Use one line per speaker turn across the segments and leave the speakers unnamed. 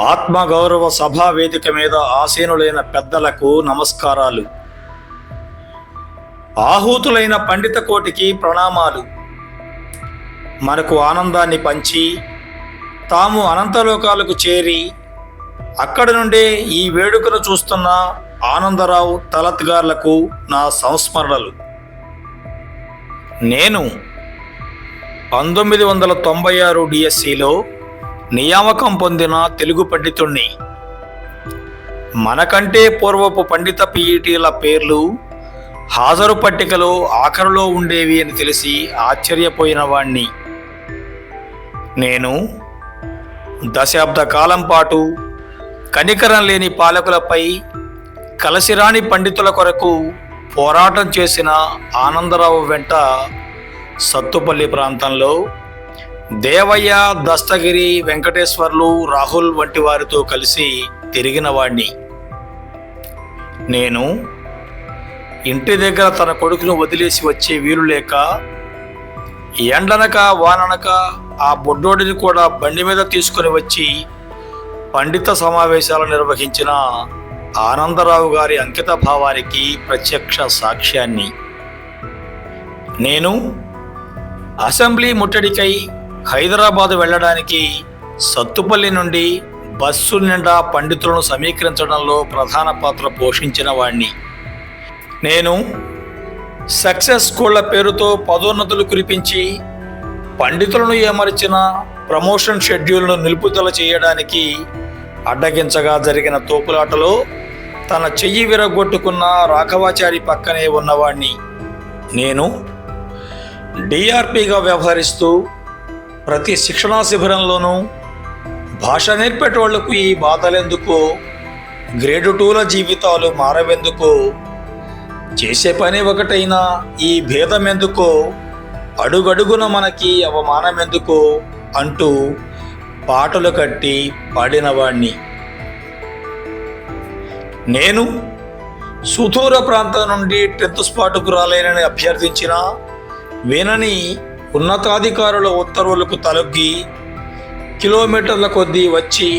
ఆత్మగౌరవ సభా వేదిక మీద ఆసీనులైన పెద్దలకు నమస్కారాలు. ఆహూతులైన పండిత కోటికి ప్రణామాలు. మనకు ఆనందాన్ని పంచి తాము అనంతలోకాలకు చేరి అక్కడి నుండే ఈ వేడుకను చూస్తున్న ఆనందరావు తలత్ గార్లకు నా సంస్మరణలు. నేను పంతొమ్మిది వందల తొంభై ఆరు డిఎస్సిలో నియామకం పొందిన తెలుగు పండితుణ్ణి. మనకంటే పూర్వపు పండిత పీఈటీల పేర్లు హాజరు పట్టికలో ఆఖరులో ఉండేవి అని తెలిసి ఆశ్చర్యపోయిన వాణ్ణి. నేను దశాబ్ద కాలం పాటు కనికరం లేని పాలకులపై కలసిరాని పండితుల కొరకు పోరాటం చేసిన ఆనందరావు వెంట సత్తుపల్లి ప్రాంతంలో దేవయ్య దస్తగిరి వెంకటేశ్వర్లు రాహుల్ వంటి వారితో కలిసి తిరిగిన వాణ్ణి. నేను ఇంటి దగ్గర తన కొడుకును వదిలేసి వచ్చే వీలు లేక ఎండనక వాననక ఆ బొడ్డోడిని కూడా బండి మీద తీసుకుని వచ్చి పండిత సమావేశాలు నిర్వహించిన ఆనందరావు గారి అంకిత భావానికి ప్రత్యక్ష సాక్ష్యాన్ని. నేను అసెంబ్లీ ముట్టడికై హైదరాబాద్ వెళ్ళడానికి సత్తుపల్లి నుండి బస్సు నిండా పండితులను సమీకరించడంలో ప్రధాన పాత్ర పోషించిన వాణ్ణి. నేను సక్సెస్ స్కూళ్ళ పేరుతో పదోన్నతులు కురిపించి పండితులను ఏమరిచిన ప్రమోషన్ షెడ్యూల్ను నిలుపుదల చేయడానికి అడ్డగించగా జరిగిన తోపులాటలో తన చెయ్యి విరగొట్టుకున్న రాఘవాచారి పక్కనే ఉన్నవాణ్ణి. నేను డిఆర్పిగా వ్యవహరిస్తూ ప్రతి శిక్షణా శిబిరంలోనూ భాష నేర్పేటోళ్ళకు ఈ బాధలెందుకు? గ్రేడు టూల జీవితాలు మారవెందుకు? చేసే పని ఒకటైనా ఈ భేదం ఎందుకో అడుగడుగున మనకి అవమానం ఎందుకో అంటూ పాటలు కట్టి పాడినవాణ్ణి. నేను సుదూర ప్రాంతం నుండి టెన్త్ స్పాటుకు రాలేనని అభ్యర్థించిన వినని ఉన్నతాధికారుల ఉత్తర్వులకు తలొగ్గి కిలోమీటర్ల కొద్దీ వచ్చి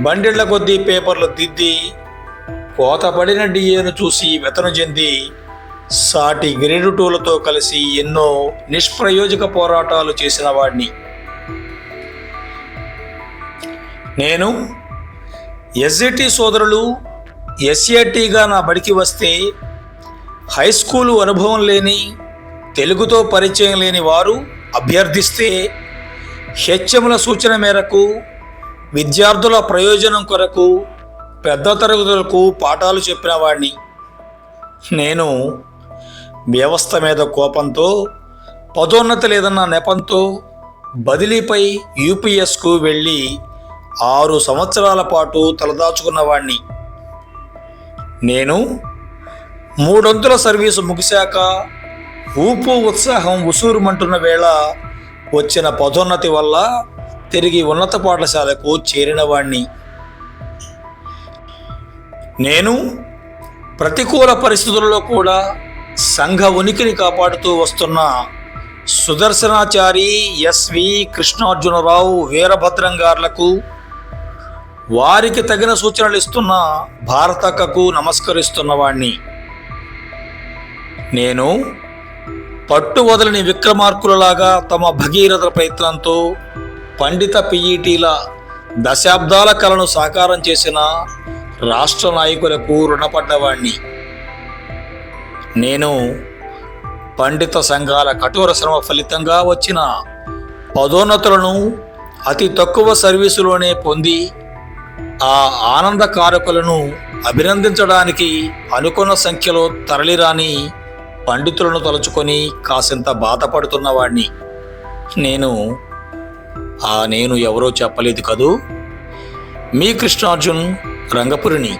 బండిళ్ళ కొద్దీ పేపర్లు దిద్ది కోతపడిన డిఏను చూసి వెతను చెంది సాటి గ్రేడు టూలతో కలిసి ఎన్నో నిష్ప్రయోజక పోరాటాలు చేసిన వాడిని నేను ఎస్ఏటి సోదరులు ఎస్ఏటీగా నా బడికి వస్తే హై స్కూలు అనుభవం లేని తెలుగుతో పరిచయం లేని వారు అభ్యర్థిస్తే హెచ్ఎంల సూచన మేరకు విద్యార్థుల ప్రయోజనం కొరకు పెద్ద తరగతులకు పాఠాలు చెప్పిన వాడిని నేను వ్యవస్థ మీద కోపంతో పదోన్నతి లేదన్న నెపంతో బదిలీపై యూపీఎస్కు వెళ్ళి ఆరు సంవత్సరాల పాటు తలదాచుకున్నవాణ్ణి నేను మూడొంతుల సర్వీసు ముగిశాక ఊపు ఉత్సాహం ఉసూరుమంటున్న వేళ వచ్చిన పదోన్నతి వల్ల తిరిగి ఉన్నత పాఠశాలకు చేరినవాణ్ణి. నేను ప్రతికూల పరిస్థితుల్లో కూడా సంఘ ఉనికిని కాపాడుతూ వస్తున్న సుదర్శనాచారి ఎస్వి కృష్ణార్జునరావు వీరభద్రంగార్లకు వారికి తగిన సూచనలు ఇస్తున్న భారతక్కకు నమస్కరిస్తున్నవాణ్ణి నేను పట్టు వదలని విక్రమార్కులలాగా తమ భగీరథ ప్రయత్నంతో పండిత పిఈటీల దశాబ్దాల కలను సాకారం చేసిన రాష్ట్ర నాయకులకు రుణపడ్డవాణ్ణి. నేను పండిత సంఘాల కఠోర శ్రమ ఫలితంగా వచ్చిన పదోన్నతులను అతి తక్కువ సర్వీసులోనే పొంది ఆ ఆనంద కారకులను అభినందించడానికి అనుకున్న సంఖ్యలో తరలిరాని పండితులను తలుచుకొని కాసింత బాధపడుతున్నవాణ్ణి నేను ఆ నేను ఎవరో చెప్పలేదు కదూ? మీ కృష్ణార్జున్ రంగపురిని.